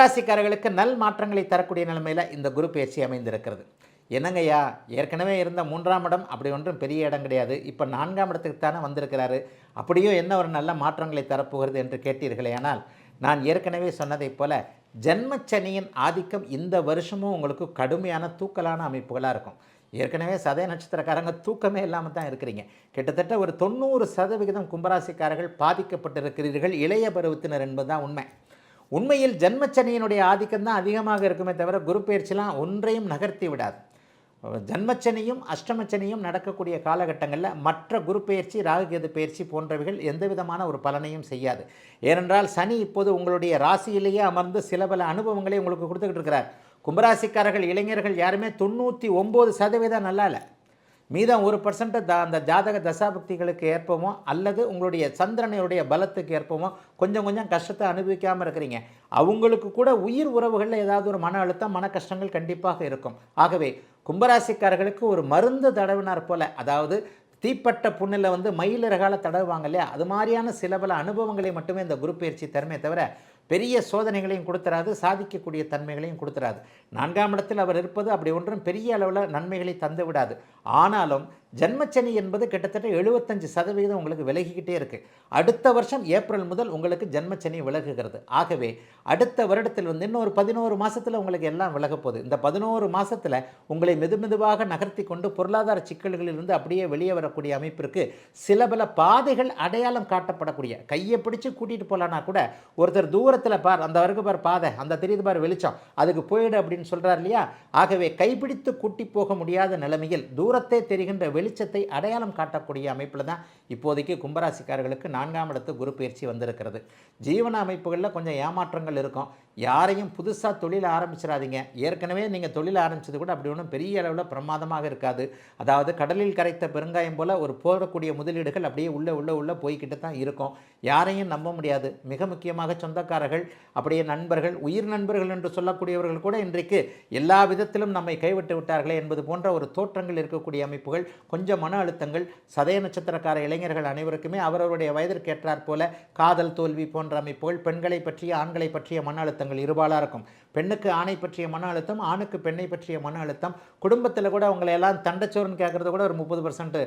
கும்பராசிக்காரர்களுக்கு நல் மாற்றங்களை தரக்கூடிய நிலைமையில் இந்த குரு பேச்சு அமைந்திருக்கிறது. என்னங்கய்யா? ஏற்கனவே இருந்த மூன்றாம் இடம் அப்படி ஒன்றும் பெரிய இடம் கிடையாது. இப்போ நான்காம் இடத்துக்கு தானே வந்திருக்கிறாரு. அப்படியும் என்ன ஒரு நல்ல மாற்றங்களை தரப்போகிறது என்று கேட்டீர்களே ஆனால் நான் ஏற்கனவே சொன்னதைப் போல ஜென்மச்சனியின் ஆதிக்கம் இந்த வருஷமும் உங்களுக்கு கடுமையான தூக்கலான அமைப்புகளாக இருக்கும். ஏற்கனவே சதய நட்சத்திரக்காரங்க தூக்கமே இல்லாமல் தான் இருக்கிறீங்க. கிட்டத்தட்ட ஒரு தொண்ணூறு சதவிகிதம் கும்பராசிக்காரர்கள் பாதிக்கப்பட்டிருக்கிறீர்கள். இளைய பருவத்தினர் என்பதுதான் உண்மை. உண்மையில் ஜென்மச்சனியினுடைய ஆதிக்கம் தான் அதிகமாக இருக்குமே தவிர குரு பயிற்சிலாம் ஒன்றையும் நகர்த்தி விடாது. ஜன்மச்சனியும் அஷ்டமச்சனியும் நடக்கக்கூடிய காலகட்டங்களில் மற்ற குரு பயிற்சி ராகுகேது பயிற்சி போன்றவைகள் எந்த விதமான ஒரு பலனையும் செய்யாது. ஏனென்றால் சனி இப்போது உங்களுடைய ராசியிலேயே அமர்ந்து சில பல அனுபவங்களை உங்களுக்கு கொடுத்துக்கிட்டு இருக்கிறார். கும்பராசிக்காரர்கள் இளைஞர்கள் யாருமே தொண்ணூற்றி ஒம்பது சதவீதம் நல்லா இல்லை மீதம் ஒரு பர்சன்ட் த அந்த ஜாதக தசாபக்திகளுக்கு ஏற்பமோ அல்லது உங்களுடைய சந்திரனையுடைய பலத்துக்கு ஏற்பமோ கொஞ்சம் கொஞ்சம் கஷ்டத்தை அனுபவிக்காமல் இருக்கிறீங்க. அவங்களுக்கு கூட உயிர் உறவுகளில் ஏதாவது ஒரு மன அழுத்தம் மன கஷ்டங்கள் கண்டிப்பாக இருக்கும். ஆகவே கும்பராசிக்காரர்களுக்கு ஒரு மருந்து தடவினார் போல அதாவது தீப்பட்ட புண்ணில் வந்து மயிலிறகால தடவுவாங்க இல்லையா? அது மாதிரியான சில பல அனுபவங்களை மட்டுமே இந்த குரு பயிற்சி தருமே தவிர பெரிய சோதனைகளையும் கொடுத்துறாது சாதிக்கக்கூடிய தன்மைகளையும் கொடுத்துறாது நான்காம் இடத்தில் அவர் இருப்பது அப்படி ஒன்றும் பெரிய அளவில் நன்மைகளை தந்து விடாது ஆனாலும் ஜென்மச்சனி என்பது கிட்டத்தட்ட எழுபத்தஞ்சு சதவீதம் உங்களுக்கு விலகிக்கிட்டே இருக்குது அடுத்த வருஷம் ஏப்ரல் முதல் உங்களுக்கு ஜென்மச்சனி விலகுகிறது. ஆகவே அடுத்த வருடத்தில் வந்து இன்னொரு பதினோரு மாதத்தில் உங்களுக்கு எல்லாம் விலகப்போகுது இந்த பதினோரு மாதத்தில் உங்களை மெதுமெதுவாக நகர்த்தி கொண்டு பொருளாதார சிக்கல்களிலிருந்து அப்படியே வெளியே வரக்கூடிய அமைப்பிற்கு சில பல பாதைகள் அடையாளம் காட்டப்படக்கூடிய கையை பிடிச்சி கூட்டிகிட்டு போகலான்னா கூட ஒருத்தர் தூரத்தில் பார் அந்த வரைக்கும் பார் பாதை அந்த தெரியுது பார் வெளிச்சம் அதுக்கு போயிடு அப்படின்னு சொல்கிறார் இல்லையா? ஆகவே கைப்பிடித்து கூட்டி போக முடியாத நிலைமையில் தூரத்தே தெரிகின்ற வெளிச்சத்தை அடையாளம் காட்டக்கூடிய அமைப்பில் தான் இப்போதைக்கு கும்பராசிக்காரர்களுக்கு நான்காம் இடத்து குரு பயிற்சி வந்திருக்கிறது. ஜீவன அமைப்புகளில் கொஞ்சம் ஏமாற்றங்கள் இருக்கும். யாரையும் புதுசாக தொழில் ஆரம்பிச்சிடாதீங்க. ஏற்கனவே நீங்கள் தொழில் ஆரம்பிச்சது கூட அப்படி ஒன்றும் பெரிய அளவில் பிரமாதமாக இருக்காது. அதாவது கடலில் கரைத்த பெருங்காயம் போல் ஒரு போடக்கூடிய முதலீடுகள் அப்படியே உள்ளே உள்ளே உள்ளே போய்கிட்டு தான் இருக்கும். யாரையும் நம்ப முடியாது. மிக முக்கியமாக சொந்தக்காரர்கள் அப்படியே நண்பர்கள் உயிர் நண்பர்கள் என்று சொல்லக்கூடியவர்கள் கூட இன்றைக்கு எல்லா விதத்திலும் நம்மை கைவிட்டு விட்டார்களே என்பது போன்ற ஒரு தோற்றங்கள் இருக்கக்கூடிய அமைப்புகள் கொஞ்சம் மன அழுத்தங்கள் சதய நட்சத்திரக்கார இளைஞர்கள் அனைவருக்குமே அவரவருடைய வயதிற்கேற்றாற் போல காதல் தோல்வி போன்ற அமைப்புகள் பெண்களை பற்றிய ஆண்களை பற்றிய மன அழுத்தங்கள் இருபாலாக இருக்கும். பெண்ணுக்கு ஆணை பற்றிய மன அழுத்தம் ஆணுக்கு பெண்ணை பற்றிய மன அழுத்தம். குடும்பத்தில் கூட அவங்களை எல்லாம் தண்டச்சோறுன்னு கேட்குறது கூட ஒரு முப்பது பர்சன்ட்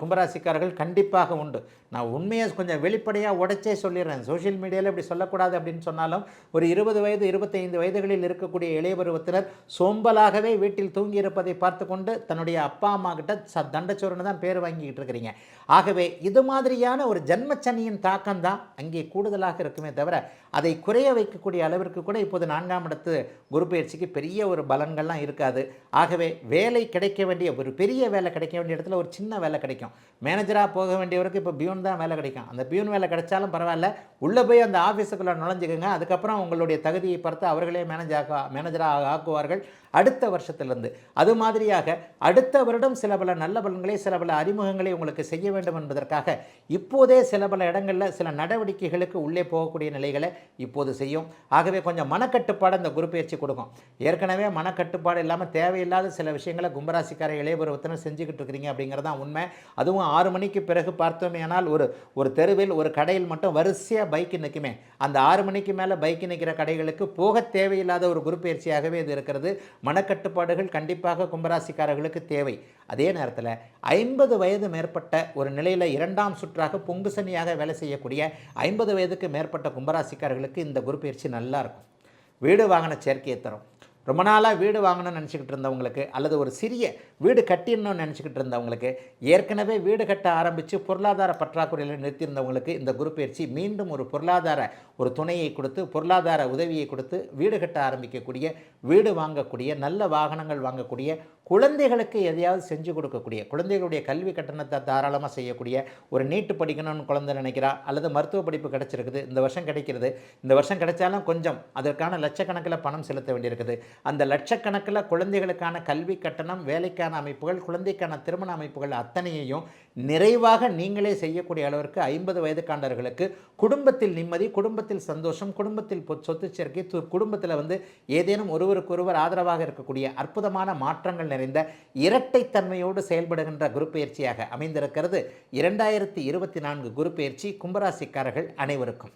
கும்பராசிக்காரர்கள் கண்டிப்பாக உண்டு. நான் உண்மையை கொஞ்சம் வெளிப்படையாக உடைச்சே சொல்லிடுறேன். சோஷியல் மீடியாவில் இப்படி சொல்லக்கூடாது அப்படின்னு சொன்னாலும் ஒரு இருபது வயது இருபத்தைந்து வயதுகளில் இருக்கக்கூடிய இளைய பருவத்தினர் சோம்பலாகவே வீட்டில் தூங்கி இருப்பதை பார்த்து கொண்டு தன்னுடைய அப்பா அம்மா கிட்ட ச தண்டச்சோறுன்னு தான் பேர் வாங்கிக்கிட்டு இருக்கிறீங்க. ஆகவே இது மாதிரியான ஒரு ஜன்மச்சனியின் தாக்கம் தான் அங்கே கூடுதலாக இருக்குமே தவிர அதை குறைய வைக்கக்கூடிய அளவிற்கு கூட இப்போது நான்காம் இடத்து குரு பயிற்சிக்கு பெரிய ஒரு பலன்கள்லாம் இருக்காது. ஆகவே வேலை கிடைக்க வேண்டிய ஒரு பெரிய வேலை கிடைக்க வேண்டிய இடத்துல ஒரு சின்ன வேலை கிடைக்கும். மேனேஜராக போக வேண்டியவருக்கு இப்போ பியூன் தான் வேலை கிடைக்கும். அந்த பியூன் வேலை கிடைச்சாலும் பரவாயில்ல. உள்ளே போய் அந்த ஆஃபீஸுக்குள்ளே நுழைஞ்சிக்கோங்க. அதுக்கப்புறம் உங்களுடைய தகுதியை பார்த்து அவர்களே மேனேஜர் மேனேஜராக ஆக்குவார்கள் அடுத்த வருஷத்திலிருந்து. அது மாதிரியாக அடுத்த வருடம் சில பல நல்ல பலன்களை சில பல அறிமுகங்களை உங்களுக்கு செய்ய வேண்டும் என்பதற்காக இப்போதே சில பல இடங்களில் சில நடவடிக்கைகளுக்கு உள்ளே போகக்கூடிய நிலைகளை இப்போது செய்யும். ஆகவே கொஞ்சம் மனக்கட்டுப்பாடு அந்த குரு பயிற்சி கொடுக்கும். ஏற்கனவே மனக்கட்டுப்பாடு இல்லாமல் தேவையில்லாத சில விஷயங்களை கும்பராசிக்கார இளையபருவத்தினர் செஞ்சுக்கிட்டு இருக்கிறீங்க அப்படிங்கிறது தான் உண்மை. அதுவும் ஆறு மணிக்கு பிறகு பார்த்தோமேனால் ஒரு ஒரு தெருவில் ஒரு கடையில் மட்டும் வரிசையாக பைக்கு நிற்குமே அந்த ஆறு மணிக்கு மேலே பைக்கு நிற்கிற கடைகளுக்கு போக தேவையில்லாத ஒரு குரு பயிற்சியாகவே இது இருக்கிறது. மனக்கட்டுப்பாடுகள் கண்டிப்பாக கும்பராசிக்காரர்களுக்கு தேவை. அதே நேரத்தில் ஐம்பது வயது மேற்பட்ட ஒரு நிலையில் இரண்டாம் சுற்றாக பொங்கு சனியாக வேலை செய்யக்கூடிய ஐம்பது வயதுக்கு மேற்பட்ட கும்பராசிக்காரர்களுக்கு இந்த குரு பயிற்சி நல்லா இருக்கும். வீடு வாங்கின சேர்க்கையை தரும். ரொம்ப நாளாக வீடு வாங்கணும்னு நினச்சிக்கிட்டு இருந்தவங்களுக்கு அல்லது ஒரு சிறிய வீடு கட்டிடணும்னு நினச்சிக்கிட்டு இருந்தவங்களுக்கு ஏற்கனவே வீடு கட்ட ஆரம்பித்து பொருளாதார பற்றாக்குறையில் நிறுத்தியிருந்தவங்களுக்கு இந்த குரு பயிற்சி மீண்டும் ஒரு பொருளாதார ஒரு துணையை கொடுத்து பொருளாதார உதவியை கொடுத்து வீடு கட்ட ஆரம்பிக்கக்கூடிய வீடு வாங்கக்கூடிய நல்ல வாகனங்கள் வாங்கக்கூடிய குழந்தைகளுக்கு எதையாவது செஞ்சு கொடுக்கக்கூடிய குழந்தைகளுடைய கல்வி கட்டணத்தை தாராளமாக செய்யக்கூடிய ஒரு நீட்டு படிக்கணும்னு குழந்தை நினைக்கிறா? அல்லது மருத்துவ படிப்பு கிடைச்சிருக்குது இந்த வருஷம் கிடைக்கிறது இந்த வருஷம் கிடைச்சாலும் கொஞ்சம் அதற்கான லட்சக்கணக்கில் பணம் செலுத்த வேண்டியிருக்குது. அந்த லட்சக்கணக்கில் குழந்தைகளுக்கான கல்வி கட்டணம் வேலைக்கான அமைப்புகள் குழந்தைக்கான திருமண அமைப்புகள் அத்தனையையும் நிறைவாக நீங்களே செய்யக்கூடிய அளவிற்கு ஐம்பது வயதுக்காண்டவர்களுக்கு குடும்பத்தில் நிம்மதி குடும்பத்தில் சந்தோஷம் குடும்பத்தில் பொ- சொத்து சேர்க்கை து- குடும்பத்தில் வந்து ஏதேனும் ஒருவருக்கொருவர் ஆதரவாக இருக்கக்கூடிய அற்புதமான மாற்றங்கள் நிறைந்த இரட்டைத்தன்மையோடு செயல்படுகின்ற குரு பயிற்சியாக அமைந்திருக்கிறது. இரண்டாயிரத்தி இருபத்தி நான்கு குரு பயிற்சி கும்பராசிக்காரர்கள் அனைவருக்கும்.